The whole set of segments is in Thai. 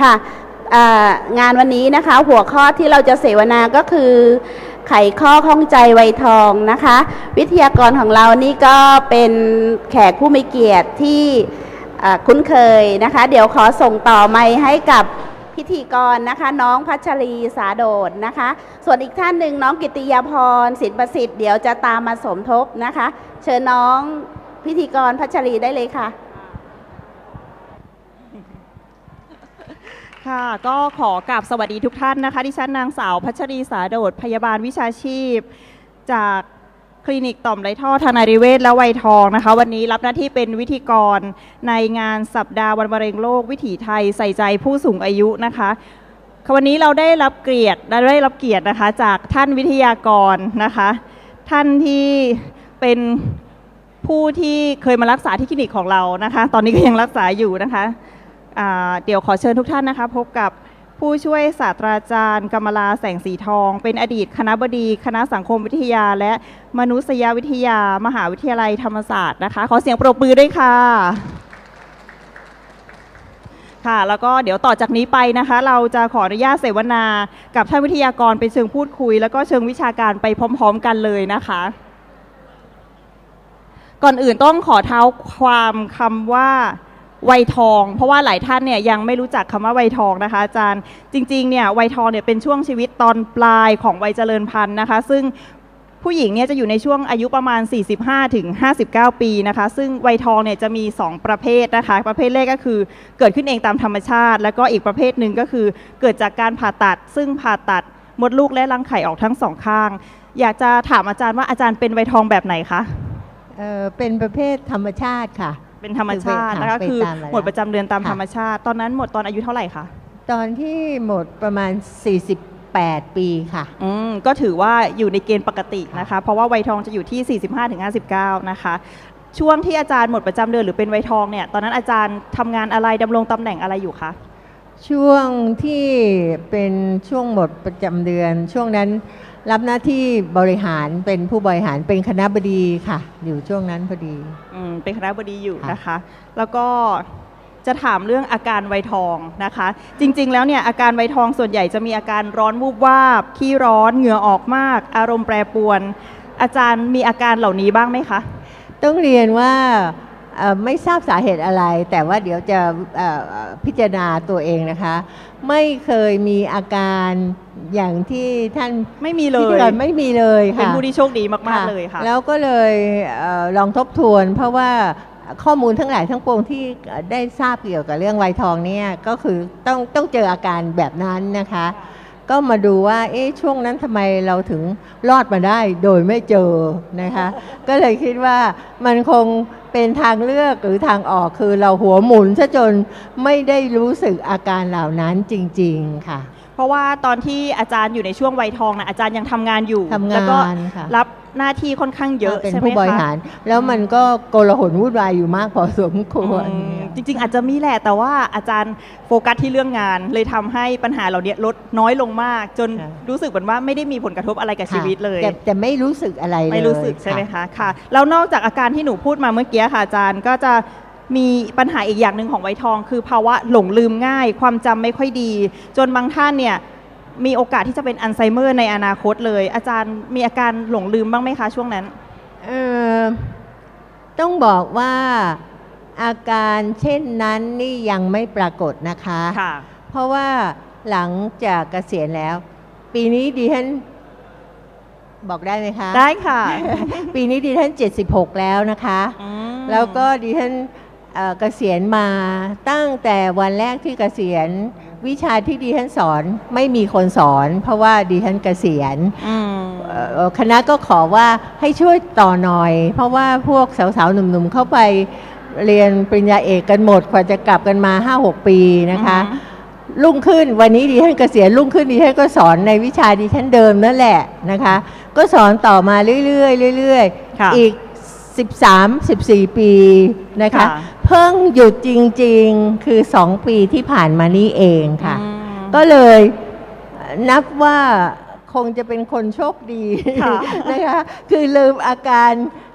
ค่ะงานวันนี้นะคะหัวข้อที่เราจะเสวนาก็คือไขข้อข้องใจไวทองนะคะ วิทยากรของเรานี่ก็เป็นแขกผู้มีเกียรติที่คุ้นเคยนะคะ เดี๋ยวขอส่งต่อไมค์ให้กับพิธีกรนะคะน้องพัชรีสาโดดนะคะ ส่วนอีกท่านหนึ่งน้องกิติยาพรสินประสิทธิ์เดี๋ยวจะตามมาสมทบนะคะ เชิญน้องพิธีกรพัชรีได้เลยค่ะ ค่ะ ก็ขอกราบสวัสดีทุกท่านนะคะ ดิฉันนางสาวพัชรีสาโดด พยาบาลวิชาชีพ จากคลินิกต่อมไรท่อทนาริเวศและไวยทองนะคะ วันนี้รับหน้าที่เป็นวิธีกรในงานสัปดาห์วันมะเร็งโลกวิถีไทยใส่ใจผู้สูงอายุนะคะวันนี้เราได้รับเกียรติได้รับเกียรตินะคะจากท่านวิทยากรนะคะ ท่านที่เป็นผู้ที่เคยมารักษาที่คลินิกของเรานะคะ ตอนนี้ก็ยังรักษาอยู่นะคะ เดี๋ยวขอเชิญทุกท่านนะคะ พบกับผู้ช่วยศาสตราจารย์กำมลาแสงสีทอง เป็นอดีตคณะบดีคณะสังคมวิทยา และมนุษยวิทยา มหาวิทยาลัยธรรมศาสตร์นะคะ ขอเสียงปรบมือด้วยค่ะค่ะแล้วก็เดี๋ยวต่อจากนี้ไปนะคะ เราจะขออนุญาตเสวนา กับท่านวิทยากรเป็นเชิงพูดคุย แล้วก็เชิงวิชาการไปพร้อม ๆ กันเลยนะคะ ก่อนอื่นต้องขอเท้าความคำว่า วัยทอง เพราะว่าหลายท่านเนี่ยยังไม่รู้จักคำว่าวัยทองนะคะอาจารย์จริงๆเนี่ยวัยทองเนี่ยเป็นช่วงชีวิตตอนปลายของวัยเจริญพันธุ์นะคะ ซึ่งผู้หญิงเนี่ยจะอยู่ในช่วงอายุประมาณ 45 ถึง 59 ปีนะคะ ซึ่งวัยทองเนี่ยจะมี 2 ประเภทนะคะ ประเภทแรกก็คือเกิดขึ้นเองตามธรรมชาติ แล้วก็อีกประเภทหนึ่งก็คือเกิดจากการผ่าตัด ซึ่งผ่าตัดมดลูกและรังไข่ออกทั้งสองข้าง อยากจะถามอาจารย์ว่าอาจารย์เป็นวัยทองแบบไหนคะ เออเป็นประเภทธรรมชาติค่ะ เป็นธรรมชาตินะคะไปคือตามเวลาหมดประจำเดือนตามค่ะธรรมชาติ ตอนนั้นหมดตอนอายุเท่าไหร่คะตอนที่หมดประมาณ48ปีค่ะอืมก็ถือว่าอยู่ในเกณฑ์ปกตินะคะ เพราะว่าวัยทองจะอยู่ที่ 45-59 นะคะ ช่วงที่อาจารย์หมดประจำเดือนหรือเป็นวัยทองเนี่ย ตอนนั้นอาจารย์ทำงานอะไรดำรงตำแหน่งอะไรอยู่คะ ช่วงที่เป็นช่วงหมดประจำเดือน ช่วงนั้น รับหน้าที่บริหารเป็นผู้บริหารเป็นคณะบดีค่ะ อยู่ช่วงนั้นพอดี อืมเป็นคณะบดีอยู่ค่ะนะคะ แล้วก็จะถามเรื่องอาการไวยทองนะคะ จริงๆ แล้วเนี่ยอาการไวยทองส่วนใหญ่จะมีอาการร้อนวูบวาบขี้ร้อนเหงื่อออกมาก อารมณ์แปรปรวน อาจารย์มีอาการเหล่านี้บ้างไหมคะ ต้องเรียนว่าเอ่อ ไม่ทราบสาเหตุอะไร แต่ว่าเดี๋ยวจะเอ่อเอ่อพิจารณาตัวเองนะคะ ไม่เคยมีอาการอย่างที่ท่านไม่มีเลพิธียกรไม่มีเลยเป็นค่ะผู้ที่โชคดีมากๆเลยค่ะ แล้วก็เลยเออลองทบทวน เพราะว่าข้อมูลทั้งหลายทั้งปวงที่ได้ทราบเกี่ยวกับเรื่องไวทองเนี่ยก็คือต้องต้องเจออาการแบบนั้นนะคะ ก็มาดูว่าเอ๊ะช่วงนั้นทำไมเราถึงรอดมาได้โดยไม่เจอนะคะ ก็เลยคิดว่ามันคง เป็นทางเลือกหรือทางออกคือเราหัวหมุนซะจนไม่ได้รู้สึกอาการเหล่านั้นจริง ๆ ค่ะ เพราะว่าตอนที่อาจารย์อยู่ในช่วงวัยทองนะอาจารย์ยังทำงานอยู่ ทำงานแล้วก็ค่ะ รับ หน้าที่ค่อนข้างเยอะเป็นใช่ไหมผู้บริคะหาร แล้วมันก็โกลาหลวุ่นวายอยู่มากพอสมควรอืมจริง ๆ อาจจะมีแหละแต่ว่าอาจารย์โฟกัสที่เรื่องงาน เลยทำให้ปัญหาเหล่านี้ลดน้อยลงมาก จนค่ะ รู้สึกเหมือนว่าไม่ได้มีผลกระทบอะไรกับชีวิตเลย แต่แต่ไม่รู้สึกอะไรเลยไม่รู้สึกใช่ไหมค่ะคะค่ะแล้วนอกจากอาการที่หนูพูดมาเมื่อกี้ค่ะอาจารย์ก็จะมีปัญหาอีกอย่างหนึ่งของไวทอง คือภาวะหลงลืมง่าย ความจำไม่ค่อยดี จนบางท่านเนี่ย มีโอกาสที่จะเป็นอัลไซเมอร์ในอนาคตเลย อาจารย์มีอาการหลงลืมบ้างไหมคะช่วงนั้นเอ่อต้องบอกว่าอาการเช่นนั้นนี่ยังไม่ปรากฏนะคะค่ะ เพราะว่าหลังจากเกษียณแล้ว ปีนี้ดิฉันบอกได้ไหมคะ ได้ค่ะ ปีนี้ดิฉัน76 แล้วนะคะอืมแล้วก็ดิฉัน เอ่อเกษียณมาตั้งแต่วันแรกที่เกษียณวิชาที่ดิฉันสอนไม่มีคนสอน เพราะว่าดิฉันเกษียณอืมเอ่อคณะก็ขอว่าให้ช่วยต่อหน่อย เพราะว่าพวกสาวๆหนุ่มๆเข้าไปเรียนปริญญาเอกกันหมดกว่าจะกลับกันมา 5-6 ปีนะคะอือฮึรุ่งขึ้นวันนี้ดิฉันเกษียณรุ่งขึ้นดิฉันก็สอนในวิชาดิฉันเดิมนั่นแหละนะคะ ก็สอนต่อมาเรื่อยๆเรื่อยค่ะๆอีก 13-14 ปีนะคะค่ะ เพิ่งหยุดจริง ๆ คือ2ปีที่ผ่านมานี้เองค่ะ อืม ก็เลยนับว่าคงจะเป็นคนโชคดีค่ะ นะคะ คือลืมอาการ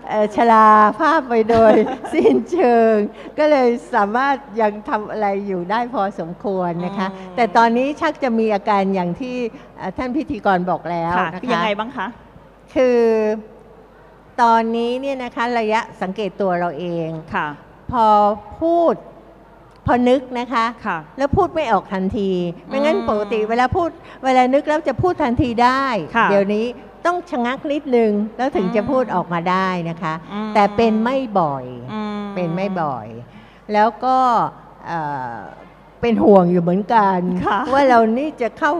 เอ่อชราภาพไปโดย สิ้นเชิง ก็เลยสามารถยังทำอะไรอยู่ได้พอสมควรนะคะอืมแต่ตอนนี้ชักจะมีอาการอย่างที่เอ่อท่านพิธีกรบอกแล้วค่ะนะคือคะ ยังไงบ้างคะ คือตอนนี้เนี่ยนะคะระยะสังเกตตัวเราเอง ค่ะ พอพูดพอนึกนะคะค่ะ แล้วพูดไม่ออกทันที ไม่งั้นอืมปกติเวลาพูดเวลานึกแล้วจะพูดทันทีได้ ค่ะเดี๋ยวนี้ต้องชะงักนิดนึงแล้วถึงอืมจะพูดออกมาได้นะคะ อืม แต่เป็นไม่บ่อย อืม เป็นไม่บ่อย แล้วก็เอ่อเป็นห่วงอยู่เหมือนกัน ค่ะว่าเรานี่จะเข้า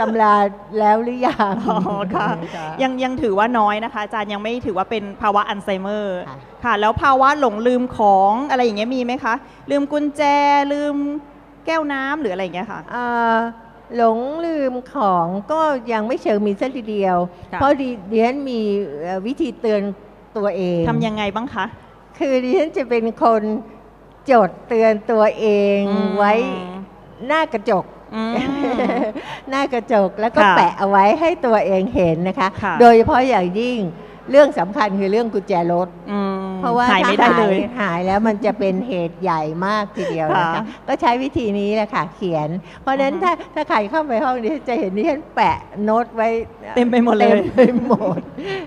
ตำราแล้วหรือยังอ๋อค่ะค่ะยังยังถือว่าน้อยนะคะ อาจารย์ยังไม่ถือว่าเป็นภาวะอัลไซเมอร์ค่ะค่ะแล้วภาวะหลงลืมของอะไรอย่างเงี้ยมีไหมคะ ลืมกุญแจลืมแก้วน้ำหรืออะไรอย่างเงี้ยค่ะเอ่อหลงลืมของก็ยังไม่เชิงมีสักทีเดียวค่ะเพราะดิดิฉันมีเอ่อวิธีเตือนตัวเองทำยังไงบ้างคะ คือดิฉันจะเป็นคนจดเตือนตัวเองอืมไว้หน้ากระจกอืม หน้ากระจกแล้วก็ค่ะแปะเอาไว้ให้ตัวเองเห็นนะคะ ค่ะ โดยเฉพาะอย่างยิ่งเรื่องสำคัญคือเรื่องกุญแจรถ อืมเพราะว่าหายถ้าไม่ได้เลยหายหายแล้วมันจะเป็นเหตุใหญ่มากทีเดียวนะคะค่ะก็ใช้วิธีนี้แหละค่ะเขียน เพราะฉะนั้นอือฮึ ถ้าถ้าใครเข้าไปห้องนี้จะเห็นที่ฉันแปะโน้ตไว้เต็มไปหมดเลยต็มไปหมด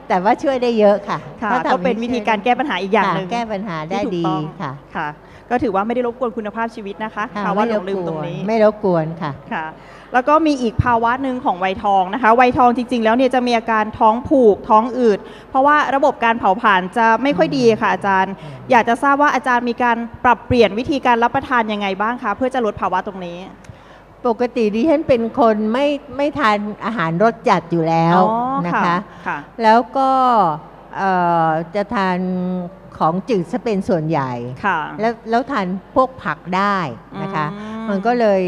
แต่ว่าช่วยได้เยอะค่ะค่ะ ถ้าทำก็เป็นวิธีการแก้ปัญหาอีกอย่างค่ะหนึ่งแก้ปัญหาได้ที่ถูกดีต้อง ค่ะ ค่ะ ก็ถือว่าไม่ได้รบกวนคุณภาพชีวิตนะคะค่ะภาวะหลไม่งลืมตรงนี้ไม่รบกวนค่ะค่ะ แล้วก็มีอีกภาวะหนึ่งของวัยทองนะคะวัยทองจริง ๆ แล้วเนี่ยจะมีอาการท้องผูกท้องอืดเพราะว่าระบบการเผาผลาญจะไม่ค่อยดีค่ะอาจารย์ อยากจะทราบว่าอาจารย์มีการปรับเปลี่ยนวิธีการรับประทานยังไงบ้างคะเพื่อจะลดภาวะตรงนี้ปกติดิฉันเป็นคนไม่ไม่ทานอาหารรสจัดอยู่แล้วอ๋อนะคะค่ะแล้วก็เอ่อจะทาน ของจืดซะเป็นส่วนใหญ่ค่ะแล้วแล้วทานพวกผักได้นะคะอืมมันก็เลย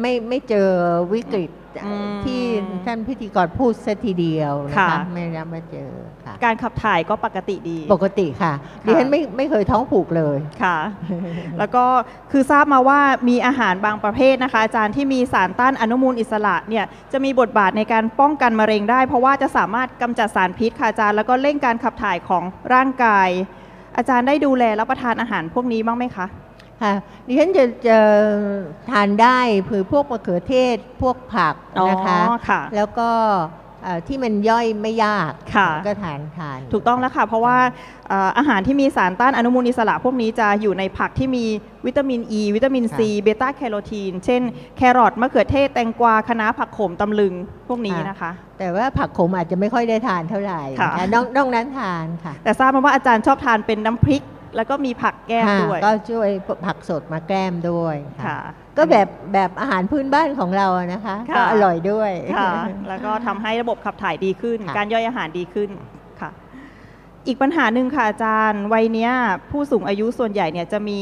ไม่ไม่เจอวิกฤตอืมที่ท่านพิธีกรพูดซะทีเดียวนะคะค่ะไม่ได้มาเจอค่ะการขับถ่ายก็ปกติดี ปกติค่ะดิฉันไม่ไม่เคยท้องผูกเลยค่ะ แล้วก็คือทราบมาว่ามีอาหารบางประเภทนะคะ อาจารย์ที่มีสารต้านอนุมูลอิสระเนี่ยจะมีบทบาทในการป้องกันมะเร็งได้ เพราะว่าจะสามารถกำจัดสารพิษค่ะอาจารย์แล้วก็เร่งการขับถ่ายของร่างกาย อาจารย์ได้ดูแลรับประทานอาหารพวกนี้บ้างไหมคะ ค่ะดิฉันจะจะทานได้คือพวกมะเขือเทศพวกผักนะคะอ๋อค่ะแล้วก็เอ่อ ที่มันย่อยไม่ยากค่ะก็ทานทาน ถูกต้องแล้วค่ะ เพราะว่าเอ่ออาหารที่มีสารต้านอนุมูลอิสระพวกนี้จะอยู่ในผักที่มีวิตามินอ e, ีวิตามินซีเบต้าแคโรทีน เช่น แครอทมะเขือเทศแตงกวาคะน้าผักโขมตำลึงพวกนี้นะคะ แต่ว่าผักขมอาจจะไม่ค่อยได้ทานเท่าไหร่ค่ะนะคะนอกนอกนั้นทานค่ะ แต่ทราบมาว่าอาจารย์ชอบทานเป็นน้ำพริก แล้วก็มีผักแก้มค่ะด้วย ก็ช่วยผักสดมาแกล้มด้วยค่ะ ค่ะก็แบบแบบอาหารพื้นบ้านของเราอะนะคะ ค่ะ ก็อร่อยด้วย ค่ะ แล้วก็ทำให้ระบบขับถ่ายดีขึ้น ค่ะ การย่อยอาหารดีขึ้นค่ะ อีกปัญหาหนึ่งค่ะอาจารย์วัยเนี้ย ผู้สูงอายุส่วนใหญ่เนี่ยจะมี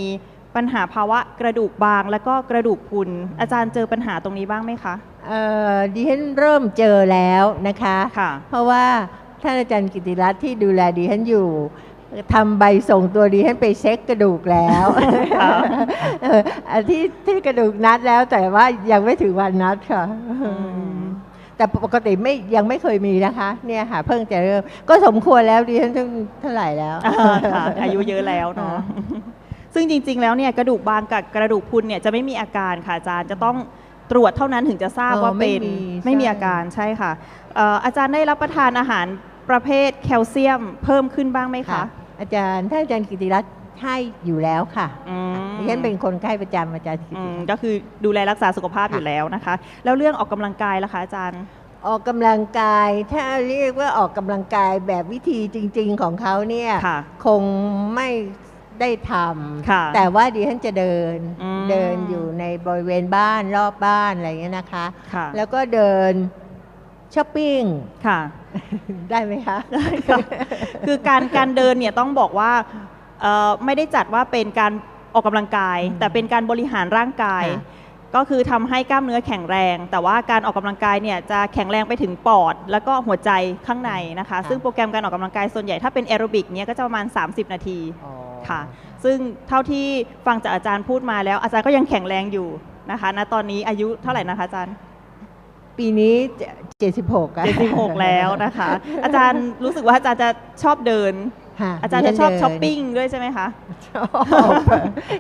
ปัญหาภาวะกระดูกบาง แล้วก็กระดูกพรุนอาจารย์เจอปัญหาตรงนี้บ้างไหมคะเอ่อดิฉันเริ่มเจอแล้วนะคะ ค่ะ เพราะว่าท่านอาจารย์กิติรัตน์ที่ดูแลดิฉันอยู่ ทำใบส่งตัวดิฉันไปเช็คกระดูกแล้วค่ะเอออันที่ที่กระดูกนัดแล้วแต่ว่ายังไม่ถึงวันนัดค่ะมแต่ปกติไม่ยังไม่เคยมีนะคะ เนี่ยค่ะ เพิ่งจะเริ่ม ก็สมควรแล้วดิฉันต้องเท่าไหร่แล้วอ่าค่ะอายุเยอะแล้วเนาะซึ่งจริง ๆ แล้วเนี่ยกระดูกบางกับกระดูกพรุนเนี่ยจะไม่มีอาการค่ะอาจารย์จะต้องตรวจเท่านั้นถึงจะทราบอ๋อว่าเป็นไม่มีไม่มีใช่อาการใช่ค่ะเอ่ออาจารย์ได้รับประทานอาหารประเภทแคลเซียมเพิ่มขึ้นบ้างไหมค่ะคะ อาจารย์ท่านอาจารย์กิติรัตน์ให้อยู่แล้วค่ะอืม ดิฉันเป็นคนไข้ประจำอาจารย์กิอืติมรัตน์ก็คือดูแลรักษาสุขภาพค่ะอยู่แล้วนะคะ แล้วเรื่องออกกำลังกายล่ะคะอาจารย์ ออกกำลังกาย ถ้าเรียกว่าออกกำลังกายแบบวิธีจริง ๆ ของเขาเนี่ยค่ะ คงไม่ได้ทค่ะำแต่ว่าดิฉันจะเดินอืม เดินอยู่ในบริเวณบ้านรอบบ้านอะไรอย่างเงี้ยนะคะ ค่ะ แล้วก็เดิน ช้อปปิ้งค่ะ ได้ไหมคะคือการการเดินเนี่ยต้องบอกว่าเอ่อไม่ได้จัดว่าเป็นการออกกำลังกายอืมแต่เป็นการบริหารร่างกายค่ะก็คือทำให้กล้ามเนื้อแข็งแรง แต่ว่าการออกกำลังกายเนี่ยจะแข็งแรงไปถึงปอด แล้วก็หัวใจข้างในนะคะ ซึ่งโปรแกรมการออกกำลังกายส่วนใหญ่ถ้าเป็นแอโรบิกเนี่ยก็จะประมาณ 30 นาทีอ๋อค่ะ ซึ่งเท่าที่ฟังจากอาจารย์พูดมาแล้ว อาจารย์ก็ยังแข็งแรงอยู่นะคะณตอนนี้อายุเท่าไหร่นะคะอาจารย์ ปีนี้ 76อะ76 แล้วนะคะ อาจารย์รู้สึกว่าอาจารย์จะชอบเดิน ค่ะอาจารย์จะชอบช้อปปิ้งด้วยใช่ไหมคะ ชอบ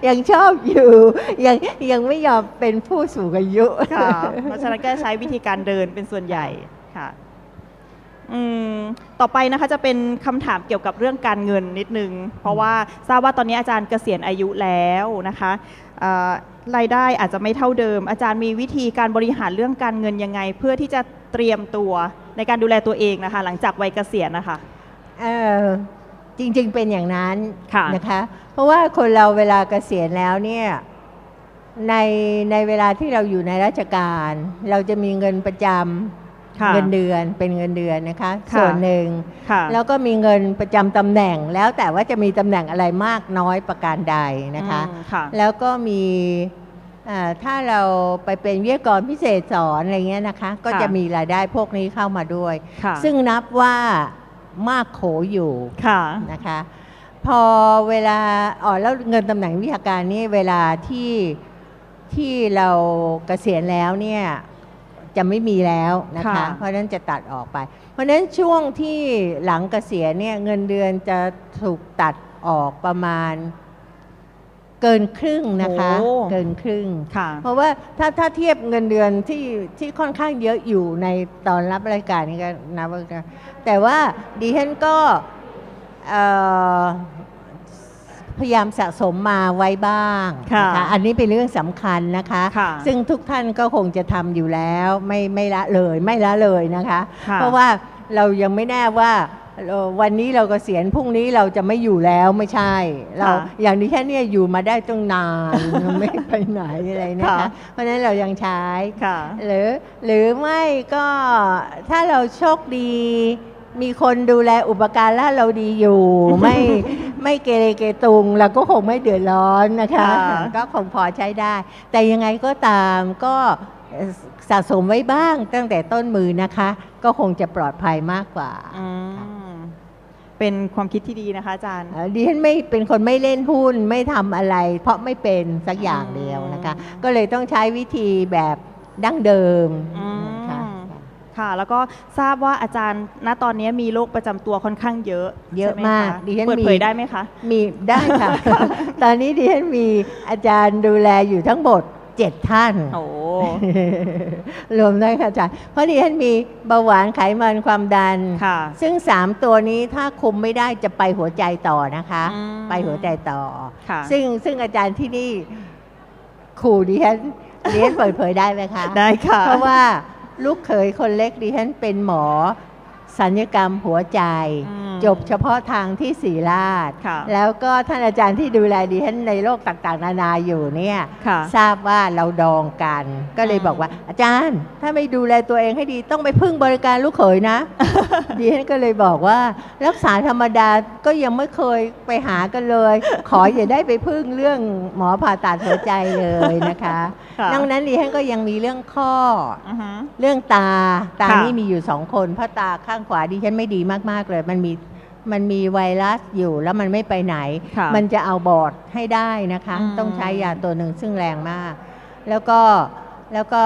ยังชอบอยู่ยังยังไม่ยอมเป็นผู้สูงอายุ ค่ะ เพราะฉะนั้นก็ใช้วิธีการเดินเป็นส่วนใหญ่ค่ะอืม ต่อไปนะคะจะเป็นคำถามเกี่ยวกับเรื่องการเงินนิดนึง เพราะว่าทราบว่าตอนนี้อาจารย์เกษียณอายุแล้วนะคะเอ่อรายได้อาจจะไม่เท่าเดิม อาจารย์มีวิธีการบริหารเรื่องการเงินยังไง เพื่อที่จะเตรียมตัวในการดูแลตัวเองนะคะ หลังจากวัยเกษียณนะคะเออจริงๆเป็นอย่างนั้นค่ะนะคะ เพราะว่าคนเราเวลาเกษียณแล้วเนี่ยในในเวลาที่เราอยู่ในราชการ เราจะมีเงินประจค่ะำ เงินเดือนเป็นเงินเดือนนะคะค่ะส่วนหนึ่งค่ะแล้วก็มีเงินประจำตำแหน่ง แล้วแต่ว่าจะมีตำแหน่งอะไรมากน้อยประการใดนะคะอืมค่ะแล้วก็มีเอ่อถ้าเราไปเป็นวิทยากรพิเศษสอนอะไรเงี้ยนะคะ ก็จะมีรายได้พวกนี้เข้ามาด้วยค่ะซึ่งนับว่ามากโขอยู่ค่ะนะคะ พอเวลาอ๋อแล้วเงินตำแหน่งวิชาการนี่เวลาที่ที่เราเกษียณแล้วเนี่ย จะไม่มีแล้วนะคะ ค่ะ เพราะฉะนั้นจะตัดออกไป เพราะฉะนั้นช่วงที่หลังเกษียณเนี่ยเงินเดือนจะถูกตัดออกประมาณเกินครึ่งนะคะ โอ้ เกินครึ่ง ค่ะ เพราะว่าถ้าถ้าเทียบเงินเดือนที่ที่ค่อนข้างเยอะอยู่ในตอนรับรายการนี่ก็นับว่ากันแต่ว่าดิฉันก็เอ่อ พยายามสะสมมาไว้บ้างค่ะนะคะอันนี้เป็นเรื่องสำคัญนะคะค่ะซึ่งทุกท่านก็คงจะทำอยู่แล้วไม่ไม่ละเลยไม่ละเลยนะคะค่ะเพราะว่าเรายังไม่แน่ว่าเอ่อวันนี้เรากเกษียณพรุ่งนี้เราจะไม่อยู่แล้วไม่ใช่ เราค่ะอย่างนี้แค่เนี่ยอยู่มาได้ตั้งนานไม่ไปไหนอะไรนะค่ะคะเพราะฉะนั้นเรายังใช้ค่ะหรือหรือไม่ก็ถ้าเราโชคดี มีคนดูแลอุปการะเราดีอยู่ ไม่ไม่เกเรเกตุงเราก็คงไม่เดือดร้อนนะคะค่ะก็คงพอใช้ได้ แต่ยังไงก็ตามก็เอ่อสะสมไว้บ้างตั้งแต่ต้นมือนะคะ ก็คงจะปลอดภัยมากกว่าอืมเป็นความคิดที่ดีนะคะอาจารย์เอ่อดิฉันไม่เป็นคนไม่เล่นหุ้นไม่ทำอะไร เพราะไม่เป็นสักอย่างเดียวนะคะ ก็เลยต้องใช้วิธีแบบดั้งเดิมอืมนะ คะค่ะ แล้วก็ทราบว่าอาจารย์ณตอนนี้มีโรคประจำตัวค่อนข้างเยอะเยอะใช่ไหมากคะดิฉันเปิดมีเผยได้ไหมคะ มีได้ค่ะ ตอนนี้ดิฉันมีอาจารย์ดูแลอยู่ทั้งหมดเจ็ดท่านโอ้รวมได้ค่ะอาจารย์ เพราะดิฉันมีเบาหวานไขมันความดันค่ะ ซึ่งสามตัวนี้ถ้าคุมไม่ได้จะไปหัวใจต่อนะคะอืมไปหัวใจต่อค่ะซึ่งซึ่งอาจารย์ที่นี่ขู่ดิฉันดิฉันเปิดเผยได้ไหมคะ ได้ค่ะ เพราะว่า ลูกเขยคนเล็กดิฉันเป็นหมอสัญญกรรมหัวใจอืมจบเฉพาะทางที่ศรีราชค่ะแล้วก็ท่านอาจารย์ที่ดูแลดิฉันในโลกต่างๆ นานาอยู่เนี่ยค่ะทราบว่าเราดองกัน ก็เลยอืมบอกว่าอาจารย์ ถ้าไม่ดูแลตัวเองให้ดีต้องไปพึ่งบริการลูกเขยนะดิฉันก็เลยบอกว่า รักษาธรรมดาก็ยังไม่เคยไปหากันเลย ขออย่าได้ไปพึ่งเรื่องหมอผ่าตัดหัวใจเลยนะคะ ค่ะนอกนั้นดิฉันก็ยังมีเรื่องข้ออือฮึ เรื่องตาตาค่ะ นี่มีอยู่สองคน เพราะตาข้างขวาดิฉันไม่ดีมากๆเลย มันมีมันมีไวรัสอยู่แล้วมันไม่ไปไหน ค่ะ มันจะเอาบอดให้ได้นะคะ อืม ต้องใช้ยาตัวหนึ่งซึ่งแรงมาก แล้วก็แล้วก็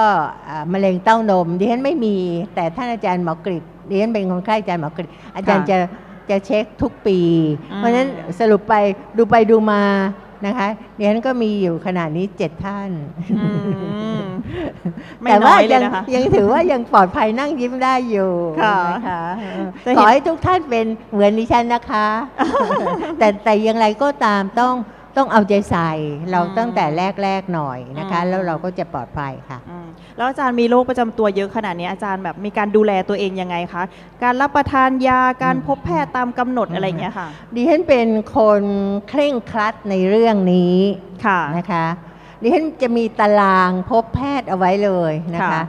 อ่ามะเร็งเต้านมดิฉันไม่มี แต่ท่านอาจารย์หมอกฤษดิฉันเป็นคนไข้อาจารย์หมอกฤษอาจารย์จะจะเช็คทุกปี อืม เพราะฉะนั้นสรุปไปดูไปดูมา นะคะดิฉันก็มีอยู่ขนาดนี้เจ็ดท่าน อืมไม่แต่น้ว่าอยเลยยังนะคะ ยังถือว่ายังปลอดภัยนั่งยิ้มได้อยู่ค่ะนะคะเออจะเห็น ขอให้ทุกท่านเป็นเหมือนดิฉันนะคะ แต่แต่อยังไรก็ตามต้อง ต้องเอาใจใส่เราอืมตั้งแต่แรกๆหน่อยนะคะอืมแล้วเราก็จะปลอดภัยค่ะอืมแล้วอาจารย์มีโรคประจำตัวเยอะขนาดนี้อาจารย์แบบมีการดูแลตัวเองยังไงคะการรับประทานยาการอืมพบแพทย์ตามกำหนดอืมอะไรอย่างเงี้ยค่ะดิฉันเป็นคนเคร่งครัดในเรื่องนี้ค่ะนะคะดิฉันจะมีตารางพบแพทย์เอาไว้เลยนะคะค่ะ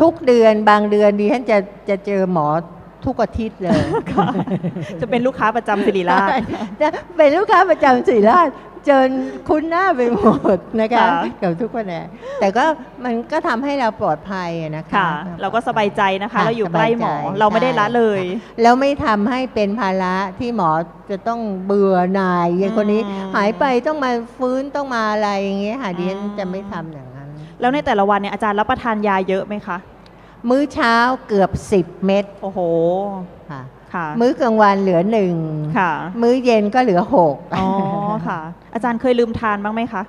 ทุกเดือนบางเดือนดิฉันจะจะเจอหมอทุกอาทิตย์เลย จะเป็นลูกค้าประจำศิริราชใช่จะเป็นลูกค้าประจำศิริราช จนคุ้นหน้าไปหมดนะคะค่ะกับทุกคนแนแต่ก็มันก็ทำให้เราปลอดภัยอะนะคะค่ะเราก็สบายใจนะคะค่ะเราอยู่ใกล้หมอสบายใจเราไม่ได้ละเลย แล้วไม่ทำให้เป็นภาระที่หมอจะต้องเบื่อหน่ายอย่างคนนี้อืมหายไปต้องมาฟื้นต้องมาอะไรอย่างเงี้ยค่ะดิฉันอืมจะไม่ทำอย่างนั้น แล้วในแต่ละวันเนี่ยอาจารย์รับประทานยาเยอะไหมคะ มื้อเช้าเกือบ 10 เม็ดโอ้โหค่ะค่ะ มื้อกลางวันเหลือหนึ่งค่ะมื้อเย็นก็เหลือหกอ๋อค่ะ อาจารย์เคยลืมทานบ้างไหมคะ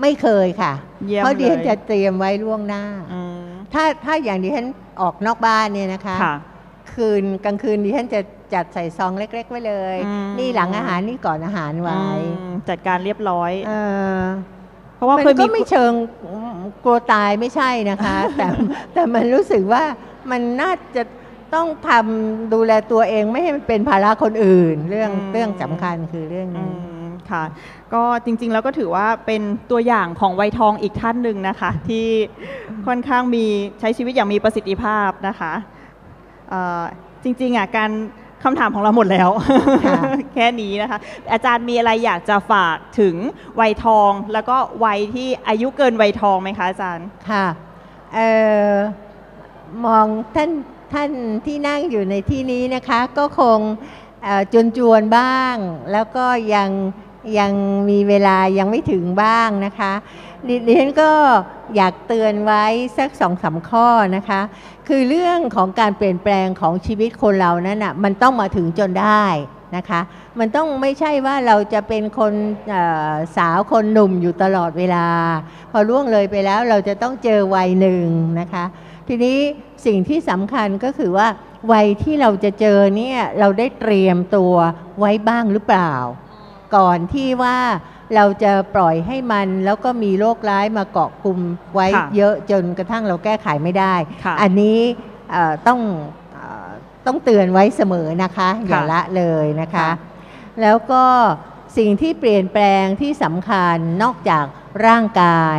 ไม่เคยค่ะเยี่ยมเพราะดิฉันเลยจะเตรียมไว้ล่วงหน้าอืมถ้าถ้าอย่างดิฉันออกนอกบ้านเนี่ยนะคะค่ะคืนกลางคืนดิฉันจะจัดใส่ซองเล็ก ๆ ไว้เลยอืมนี่หลังอาหารนี่ก่อนอาหารไว้อืมจัดการเรียบร้อยเออเพราะว่ามันเคยก็มีไม่เชิงกลัวตายไม่ใช่นะคะ แต่แต่มันรู้สึกว่ามันน่าจะ ต้องทำดูแลตัวเองไม่ให้มันเป็นภาระคนอื่น เรื่องเรื่องสำคัญคือเรื่องอืนี้ มค่ะก็จริงๆแล้วก็ถือว่าเป็นตัวอย่างของวัยทองอีกท่านหนึ่งนะคะ ที่ค่อนข้างมีใช้ชีวิตอย่างมีประสิทธิภาพนะคะเอ่อจริงๆอะการคำถามของเราหมดแล้ว ค่ะ แค่นี้นะคะ อาจารย์มีอะไรอยากจะฝากถึงวัยทองแล้วก็วัยที่อายุเกินวัยทองไหมคะอาจารย์ ค่ะเอ่อมองท่าน ท่านที่นั่งอยู่ในที่นี้นะคะ ก็คงจนจวนๆบ้าง แล้วก็ยังยังมีเวลายังไม่ถึงบ้างนะคะดิฉันก็อยากเตือนไว้สักสองสามข้อนะคะ คือเรื่องของการเปลี่ยนแปลงของชีวิตคนเรานั้นอะมันต้องมาถึงจนได้นะคะ มันต้องไม่ใช่ว่าเราจะเป็นคนสาวคนหนุ่มอยู่ตลอดเวลา พอล่วงเลยไปแล้วเราจะต้องเจอวัยหนึ่งนะคะ ทีนี้สิ่งที่สำคัญก็คือว่า วัยที่เราจะเจอเนี่ยเราได้เตรียมตัวไว้บ้างหรือเปล่า ก่อนที่ว่าเราจะปล่อยให้มันแล้วก็มีโรคร้ายมาเกาะกลุ่มไว้ค่ะเยอะจนกระทั่งเราแก้ไขไม่ได้ ค่ะ อันนี้เอ่อต้องเอ่อต้องเตือนไว้เสมอนะคะ อย่าค่ะละเลยนะคะ ค่ะ แล้วก็สิ่งที่เปลี่ยนแปลงที่สำคัญนอกจากร่างกาย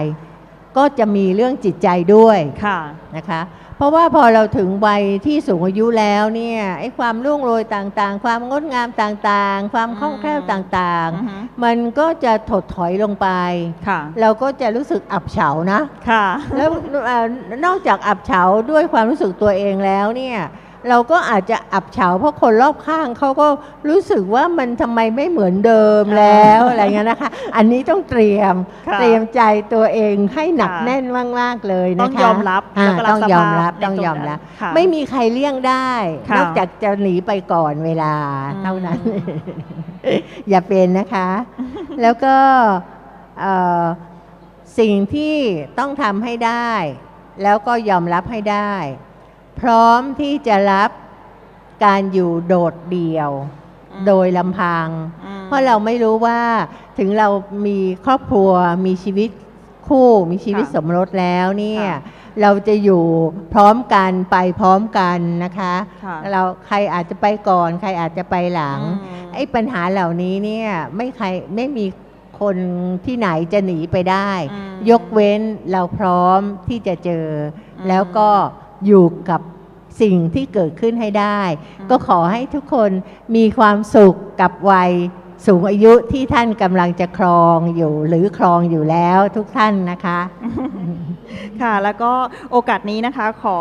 ก็จะมีเรื่องจิตใจด้วยค่ะนะคะเพราะว่าพอเราถึงวัยที่สูงอายุแล้วเนี่ยไอ้ความรุ่งโรยต่างๆ ความงดงามต่างๆ ความคล่องแคล่วต่างอือฮึๆมันก็จะถดถอยลงไปค่ะเราก็จะรู้สึกอับเฉานะค่ะแล้วเอ่อนอกจากอับเฉาด้วยความรู้สึกตัวเองแล้วเนี่ย เราก็อาจจะอับเฉาเพราะคนรอบข้างเขาก็รู้สึกว่ามันทำไมไม่เหมือนเดิมแล้วอะไรเงี้ยนะคะ อันนี้ต้องเตรียมค่ะเตรียมใจตัวเองให้หนักค่ะแน่นมากๆเลยนะคะต้องยอมรับอ่าแล้วก็รับต้องยอมรับสภาพต้องในตรงยอมรับนั้นค่ะไม่มีใครเลี่ยงได้ค่ะนอกจากจะหนีไปก่อนเวลาอืมเท่านั้น อย่าเป็นนะคะ แล้วก็เอ่อสิ่งที่ต้องทำให้ได้ แล้วก็ยอมรับให้ได้ พร้อมที่จะรับการอยู่โดดเดี่ยวอืมโดยลำพังอืมเพราะเราไม่รู้ว่าถึงเรามีครอบครัวมีชีวิตคู่มีชีวิตค่ะสมรสแล้วเนี่ยค่ะเราจะอยู่พร้อมกันไปพร้อมกันนะคะค่ะเราใครอาจจะไปก่อน ใครอาจจะไปหลังอืมไอ้ปัญหาเหล่านี้เนี่ยไม่ใครไม่มีคนที่ไหนจะหนีไปได้อืมยกเว้นเราพร้อมที่จะเจออมแล้วก็ อยู่กับสิ่งที่เกิดขึ้นให้ได้อืมก็ขอให้ทุกคนมีความสุขกับวัยสูงอายุที่ท่านกำลังจะครองอยู่หรือครองอยู่แล้วทุกท่านนะคะ ค่ะ แล้วก็โอกาสนี้นะคะ ขอ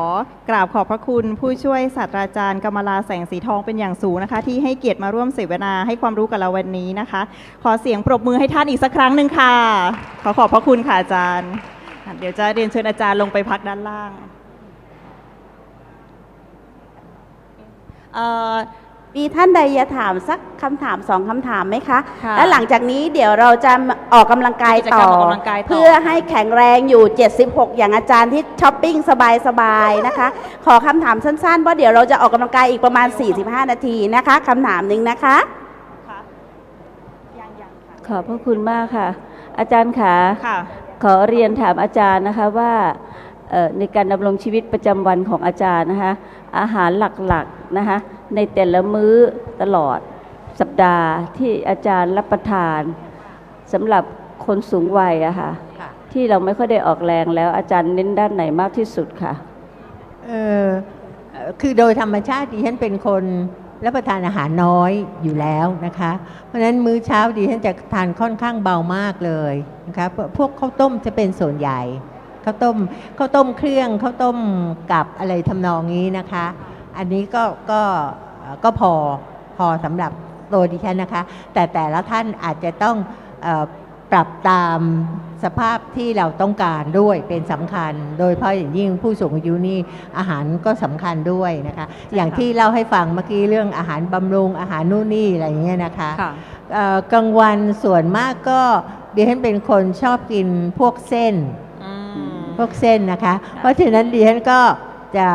กราบขอบพระคุณผู้ช่วยศาสตราจารย์กำมลาแสงสีทองเป็นอย่างสูงนะคะ ที่ให้เกียรติมาร่วมเสวนาให้ความรู้กับเราวันนี้นะคะ ขอเสียงปรบมือให้ท่านอีกสักครั้งหนึ่งค่ะ ขอขอบพระคุณค่ะอาจารย์อะเดี๋ยวจะเรียนเชิญอาจารย์ลงไปพักด้านล่างเอ่อ มีท่านใดจะถามสักคำถามสองคำถามไหมคะ ค่ะแล้วหลังจากนี้เดี๋ยวเราจะออกกำลังกายกิจกรต่รมอออกกำลังกายต่อ เพื่อให้แข็งแรงอยู่ 76 อย่างอาจารย์ที่ช้อปปิ้งสบายๆนะคะ ขอคำถามสั้นๆเพราะเดี๋ยวเราจะออกกำลังกายอีกประมาณ 45 นาทีนะคะคำถามหนึ่งนะคะค่ะยังยังค่ะขอบพระคุณมากค่ะ อาจารย์ขาค่ะ ขอเรียนถามอาจารย์นะคะว่าเอ่อในการดำรงชีวิตประจำวันของอาจารย์นะคะ อาหารหลักๆนะคะในแต่ละมื้อตลอดสัปดาห์ที่อาจารย์รับประทานสำหรับคนสูงวัยอะค่ะค่ะที่เราไม่ค่อยได้ออกแรงแล้วอาจารย์เน้นด้านไหนมากที่สุดค่ะเออเอ่อคือโดยธรรมชาติดิฉันเป็นคนรับประทานอาหารน้อยอยู่แล้วนะคะ เพราะฉะนั้นมื้อเช้าดิฉันจะทานค่อนข้างเบามากเลยนะคะพวกพวกข้าวต้มจะเป็นส่วนใหญ่ ข้าวต้มข้าวต้มเครื่องข้าวต้มกับอะไรทำนองนี้นะคะ อันนี้ก็ก็เอ่อก็พอพอสำหรับตัวดิฉันนะคะ แต่แต่ละท่านอาจจะต้องเออปรับตามสภาพที่เราต้องการด้วยเป็นสำคัญ โดยเฉพาะอย่างยิ่งผู้สูงอายุนี่อาหารก็สำคัญด้วยนะคะ อย่างที่เล่าให้ฟังเมื่อกี้เรื่องอาหารบำรุงอาหารนู่นนี่อะไรอย่างเงี้ยนะคะค่ะเอ่อกลางวันส่วนมากก็ดิฉันเป็นคนชอบกินพวกเส้นอืมพ วกเส้นนะคะ เพราะฉะนั้นดิฉันก็จะ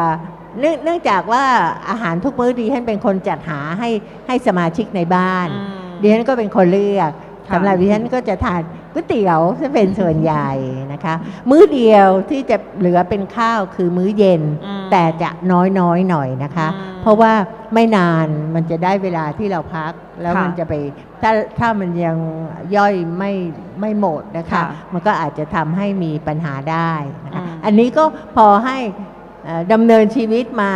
เนื่องเนื่องจากว่าอาหารทุกมื้อดิฉันเป็นคนจัดหาให้ให้สมาชิกในบ้านอืมดิฉันก็เป็นคนเลือกค่ะสำหรับดิฉันก็จะทาน ก๋วยเตี๋ยวจะเป็นส่วนใหญ่นะคะ มื้อเดียวที่จะเหลือเป็นข้าวคือมื้อเย็นอืมแต่จะน้อยน้อยๆหน่อยนะคะอืมเพราะว่าไม่นานมันจะได้เวลาที่เราพักแล้วค่ะมันจะไปถ้าถ้ามันยังย่อยไม่ไม่หมดนะคะค่ะมันก็อาจจะทำให้มีปัญหาได้นะคะอืมอันนี้ก็พอให้เอ่อดำเนินชีวิตมา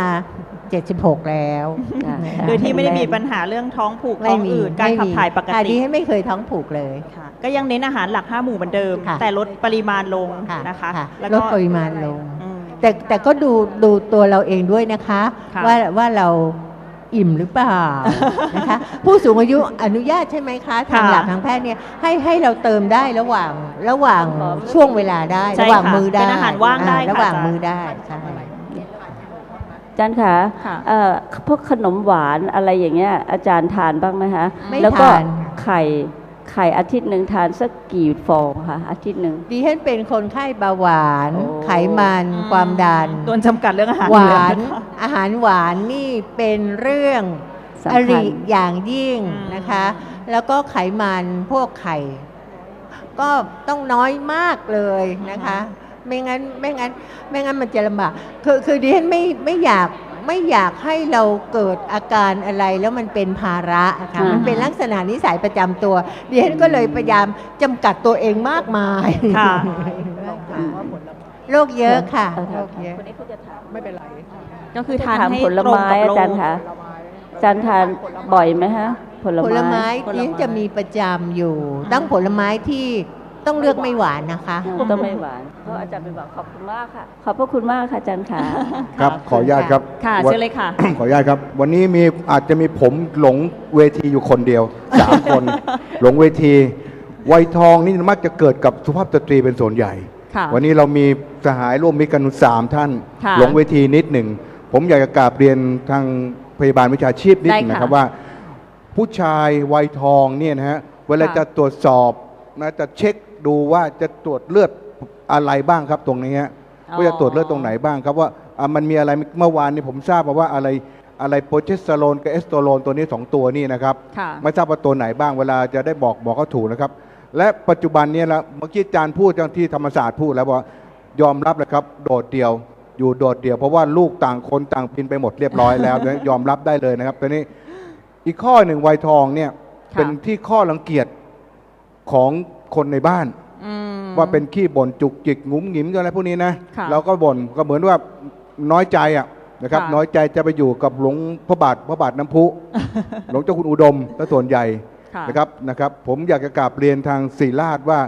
76 แล้วค่ะนะคะคือที่ไม่ได้มีปัญหาเรื่องท้องผูกท้ไม่องมีอืดการขับไม่มีถ่ายปกค่ะติดิฉันไม่เคยท้องผูกเลยค่ะก็ยังเน้นอาหารหลักห้าหมู่เหมือนเดิมค่ะแต่ลดปริมาณลงค่ะนะคะค่ะแล้วลก็ดปริมาณลงอืมแต่แต่ก็ดูดูตัวเราเองด้วยนะคะค่ะว่าว่าเราอิ่มหรือเปล่านะคะผู้สูงอายุอนุญาตใช่ไหมคะทางค่ะหลักทางแพทย์เนี่ยให้ให้เราเติมได้ระหว่างระหว่างอ๋อช่วงเวลาได้ใช่ระหว่างค่ะมือได้เป็นอาหารว่างได้อ่ค่ะระหว่างอาจารย์มือได้ใช่ อาจารย์คะค่ะเอ่อพวกขนมหวานอะไรอย่างเงี้ยอาจารย์ทานบ้างไหมคะไม่แล้วก็ทาน ไข่ไข่อาทิตย์หนึ่งทานสักกี่ฟองคะอาทิตย์หนึ่ง ดิฉันเป็นคนไข้เบาหวาน โอ้ ไขมันความดัน โดนจำกัดเรื่องอาหารหวานเลยค่ะอาหารหวานนี่เป็นเรื่องสำอคัญริอย่างยิ่งอืมนะคะ แล้วก็ไขมันพวกไข่ ก็ต้องน้อยมากเลยนะคะ ไม่งั้นไม่งั้นไม่งั้นมันจะลำบากคือคือดิฉันไม่ไม่อยากไม่อยากให้เราเกิดอาการอะไรแล้วมันเป็นภาระนะคะอ่ามัมันเป็นลักษณะนิสัยประจำตัวดิฉันก็เลยพยายามจำกัดตัวเองมากมายค่ะ โรคเยอะค่ะเออโรคเยอะคนนี้เขาจะถามก็คือทานถามให้ผลตรงไม้กับอาโรจารย์คคะอาจารย์ทานบ่อยไหมฮะ ผลผลไม้ผลไม้ดิฉันจะมีประจำอยู่ตั้งผลไม้ที่ ต้องเลือกไม่หวานนะคะ ต้องไม่หวานเพราะอาจารย์ไปบอกขอบคุณมากค่ะ ขอบพระคุณมากค่ะอาจารย์ค่ะ ครับ ขออนุญาตครับค่ะวันเชิญเลยค่ะ ขออนุญาตครับ วันนี้มีอาจจะมีผมหลงเวทีอยู่คนเดียวสามคน หลงเวทีวัยทองนี่มักจะเกิดกับสุภาพสตรีเป็นส่วนใหญ่ค่ะวันนี้เรามีสหายร่วมมิตรกันสามท่านค่ะหลงเวทีนิดหนึ่ง ผมอยากจะกราบเรียนทางพยาบาลวิชาชีพนิดหนึงได้ค่ะนะครับว่า ผู้ชายวัยทองเนี่ยนะฮะเวลาค่ะจะตรวจสอบนะจะเช็ค ดูว่าจะตรวจเลือดอะไรบ้างครับตรงนี้ฮะอ๋อว่าจะตรวจเลือดตรงไหนบ้างครับว่าอะมันมีอะไรเมื่อวานนี้ผมทราบมาว่าอะไรอะไรโปรเจสเตอโรนกับเอสโตรนตัวนี้สองตัวนี่นะครับ ค่ะ ไม่ทราบว่าตัวไหนบ้างเวลาจะได้บอกบอกเขาถูกนะครับ และปัจจุบันเนี้แล้วเมื่อกี้อาจารย์พูดจังที่ธรรมศาสตร์พูดแล้วว่ายอมรับเลยครับ โดดเดี่ยว อยู่โดดเดี่ยว เพราะว่าลูกต่างคนต่างพินไปหมดเรียบร้อยแล้วยอมรับได้เลยนะครับตอนนี้อีกข้อหนึ่งวัยทองเนี่ยค่ะ เป็นที่ข้อรังเกียจของ คนในบ้านอืมว่าเป็นขี้บ่นจุกจิกงุ้มหงิมอะไรพวกนี้นะค่ะเราก็บ่นก็เหมือนว่าน้อยใจอะนะครับค่ะน้อยใจจะไปอยู่กับหลวงพระบาทพระบาทน้ำพุ หลวงเจ้าคุณอุดมและส่วนใหญ่ค่ะนะครับนะครับ ผมอยากจะกราบเรียนทางศิราชว่า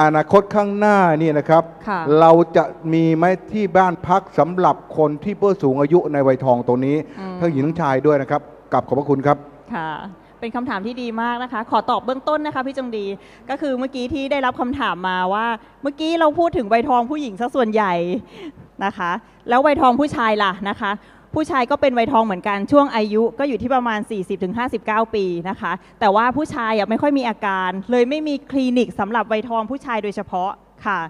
อนาคตข้างหน้านี่นะครับค่ะเราจะมีไหมที่บ้านพักสำหรับคนที่เพื่อสูงอายุในวัยทองตรงนี้อืมทั้งหญิงทั้งชายด้วยนะครับกลับขอบพระคุณครับค่ะ เป็นคำถามที่ดีมากนะคะ ขอตอบเบื้องต้นนะคะพี่จงดีก็คือเมื่อกี้ที่ได้รับคำถามมาว่า เมื่อกี้เราพูดถึงวัยทองผู้หญิงซะส่วนใหญ่นะคะ แล้ววัยทองผู้ชายล่ะนะคะ ผู้ชายก็เป็นวัยทองเหมือนกันช่วงอายุก็อยู่ที่ประมาณ 40-59 ปีนะคะ แต่ว่าผู้ชายไม่ค่อยมีอาการ เลยไม่มีคลินิกสำหรับวัยทองผู้ชายโดยเฉพาะค่ะ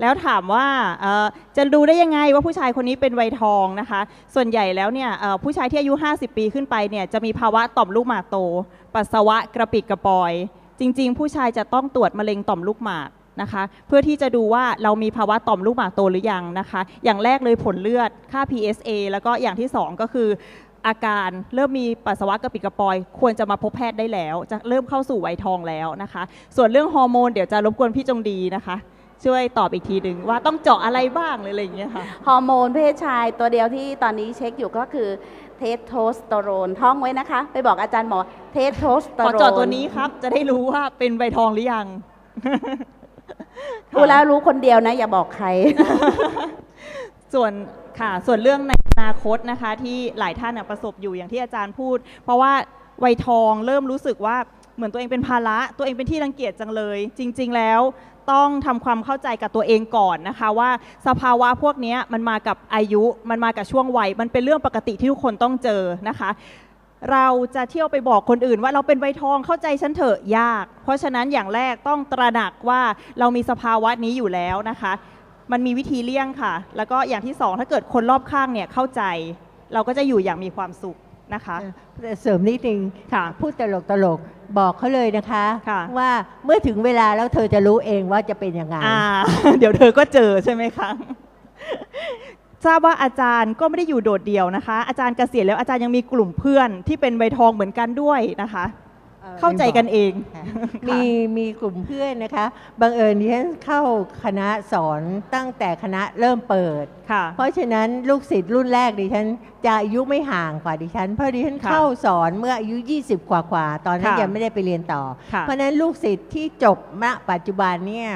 แล้วถามว่าจะดูได้ยังไงว่าผู้ชายคนนี้เป็นวัยทองนะคะ ส่วนใหญ่แล้วเนี่ยผู้ชายที่อายุ 50 ปีขึ้นไปเนี่ยจะมีภาวะต่อมลูกหมากโต ปัสสาวะกระปิดกระปอย จริง ๆ ผู้ชายจะต้องตรวจมะเร็งต่อมลูกหมากนะคะ เพื่อที่จะดูว่าเรามีภาวะต่อมลูกหมากโตหรือยังนะคะ อย่างแรกเลยผลเลือดค่า PSA แล้วก็อย่างที่สองก็คืออาการเริ่มมีปัสสาวะกระปิดกระปอย ควรจะมาพบแพทย์ได้แล้ว จะเริ่มเข้าสู่วัยทองแล้วนะคะ ส่วนเรื่องฮอร์โมนเดี๋ยวจะรบกวนพี่จงดีนะคะ ช่วยตอบอีกทีหนึ่งว่าต้องเจาะอะไรบ้างหรืออะไรอย่างเงี้ยค่ะ ฮอร์โมนเพศชายตัวเดียวที่ตอนนี้เช็คอยู่ก็คือเทสโทสเตอโรนท่องไว้นะคะ ไปบอกอาจารย์หมอเทสโทสเตอขอโรนเจาะตัวนี้ครับ จะได้รู้ว่าเป็นใบทองหรือยัง รู้แล้วรู้คนเดียวนะ อย่าบอกใคร ส่วนค่ะ ส่วนเรื่องในอนาคตนะคะ ที่หลายท่านน่ะประสบอยู่อย่างที่อาจารย์พูด เพราะว่าวัยทองเริ่มรู้สึกว่าเหมือนตัวเองเป็นภาระ ตัวเองเป็นที่รังเกียจจังเลย จริง ๆ แล้ว ต้องทำความเข้าใจกับตัวเองก่อนนะคะ ว่าสภาวะพวกนี้มันมากับอายุ มันมากับช่วงวัย มันเป็นเรื่องปกติที่ทุกคนต้องเจอนะคะเราจะเที่ยวไปบอกคนอื่นว่าเราเป็นใบทองเข้าใจฉันเถอะยาก เพราะฉะนั้นอย่างแรกต้องตระหนักว่าเรามีสภาวะนี้อยู่แล้วนะคะ มันมีวิธีเลี่ยงค่ะ แล้วก็อย่างที่สองถ้าเกิดคนรอบข้างเนี่ยเข้าใจ เราก็จะอยู่อย่างมีความสุข นะคะแต่เสริมนิดนึงค่ะพูดตลกตลกๆบอกเขาเลยนะคะค่ะว่าเมื่อถึงเวลาแล้วเธอจะรู้เองว่าจะเป็นยังไงอ่าเดี๋ยวเธอก็เจอใช่ไหมคะทราบว่าอาจารย์ก็ไม่ได้อยู่โดดเดี่ยวนะคะ อาจารย์เกษียณแล้วอาจารย์ยังมีกลุ่มเพื่อนที่เป็นใบทองเหมือนกันด้วยนะคะ เข้าใจกันเองค่ะมีมีกลุ่มเพื่อนนะคะ บังเอิญดิฉันเข้าคณะสอนตั้งแต่คณะเริ่มเปิดค่ะเพราะฉะนั้นลูกศิษย์รุ่นแรกดิฉันจะอายุไม่ห่างกว่าดิฉัน เพราะดิฉันค่ะเข้าสอนเมื่ออายุ 20 กว่ากว่าๆตอนนั้นค่ะยังไม่ได้ไปเรียนต่อค่ะเพราะฉะนั้นลูกศิษย์ที่จบณปัจจุบันเนี่ย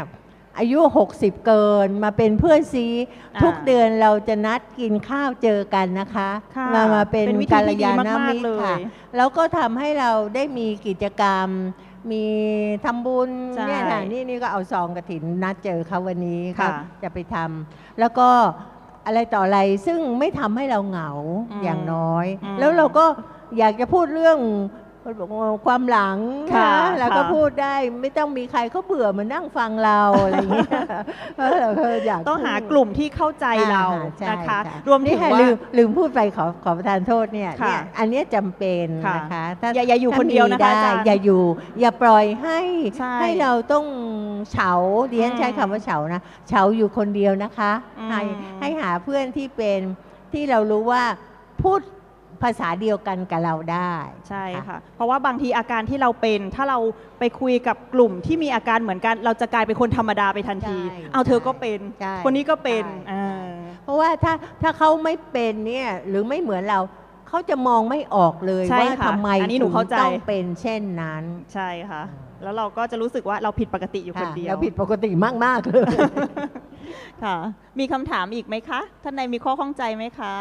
อายุ 60 เกินมาเป็นเพื่อนซีอ่าทุกเดือนเราจะนัดกินข้าวเจอกันนะคะค่ะมามาเป็นเป็นวิธีกัลที่ดียาณมากๆมิตรเลยค่ะแล้วก็ทำให้เราได้มีกิจกรรม มีทำบุญใช่เนี่ยค่ะนี่นี่ก็เอาซองกระถินนัดเจอเขาวันนี้ค่ะ จะไปทำแล้วก็อะไรต่ออะไรซึ่งไม่ทำให้เราเหงาอืมอย่างน้อย อืม แล้วเราก็อยากจะพูดเรื่อง ความหลังค่ะนะแล้วก็ค่ะ พูดได้ไม่ต้องมีใครเขาเบื่อมานั่งฟังเราอะไรอย่างเงี้ยเออเราก็อยากต้องหาพูด กลุ่มที่เข้าใจเราอ่ใช่นะคะะรวมถึนี่งค่ะว่า ลืมลืมพูดไปขอขอประทานโทษเนี่ยค่ะเนี่ยอันเนี้ยจำเป็นค่ะนะคะถ้าอย่าอย่าอยู่ถ้คนเดียวนะคะมีอาจารย์อย่าอยู่ อย่าปล่อยให้ใช่ให้เราต้องเฉาดิฉันอืมใช้คำว่าเฉานะเฉาอยู่คนเดียวนะคะ อืมให้ให้หาเพื่อนที่เป็นที่เรารู้ว่าพูด ภาษาเดียวกันกับเราได้ใช่ค่ะ เพราะว่าบางทีอาการที่เราเป็น ถ้าเราไปคุยกับกลุ่มที่มีอาการเหมือนกัน เราจะกลายเป็นคนธรรมดาไปทันทีใช่เอาเธอก็เป็นใช่คนนี้ก็เป็นใช่อ่าเพราะว่าถ้าถ้าเขาไม่เป็นเนี่ยหรือไม่เหมือนเราเขาจะมองไม่ออกเลยใช่ว่าค่ะทำไมอันนี้หนูเข้าใจถึงต้องเป็นเช่นนั้น ใช่ค่ะ แล้วเราก็จะรู้สึกว่าเราผิดปกติอยู่คนค่ะเดียวเราผิดปกติมากๆเลยค่ะมีคำถามอีกไหมคะท่านใดมีข้อข้องใจไหมคะ